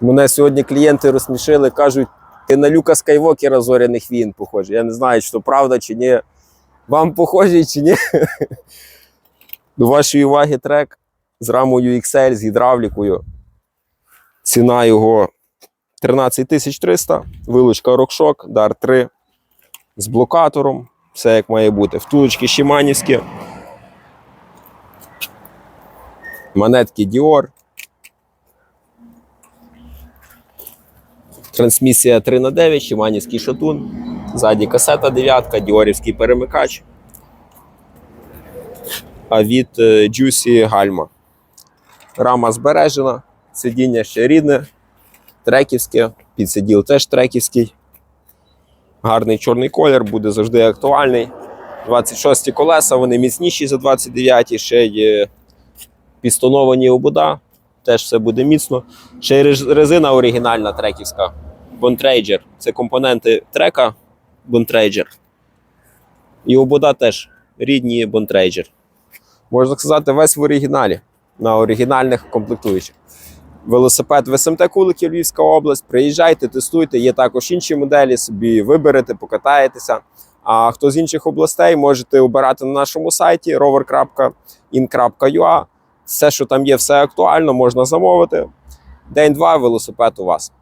Мене сьогодні клієнти розсмішили, кажуть, ти на Люка Скайвокера зоряних війн похожий. Я не знаю, чи то правда чи ні. Вам похожий чи ні? До вашої уваги трек з рамою XL, з гідравлікою. Ціна його 13 300, вилучка RockShox, DAR 3 з блокатором. Все як має бути. Втулочки Шиманівські. Монетки Dior. Трансмісія 3х9, Шиманівський шатун. Ззаді касета 9, діорівський перемикач. А від е, Juicy гальма. Рама збережена, сидіння ще рідне, треківське, підсиділ теж треківський. Гарний чорний колір, буде завжди актуальний. 26 колеса, вони міцніші за 29, ще є підстоновані обода, теж все буде міцно. Ще й резина оригінальна треківська. Bontrager. Це компоненти трека Bontrager. І обода теж рідні Bontrager. Можна сказати, весь в оригіналі на оригінальних комплектуючих. Велосипед в СМТ Куликів, Львівська область. Приїжджайте, тестуйте. Є також інші моделі, собі виберете, покатаєтеся. А хто з інших областей можете обирати на нашому сайті rover.in.ua. Все, що там є, все актуально, можна замовити. День-два велосипед у вас.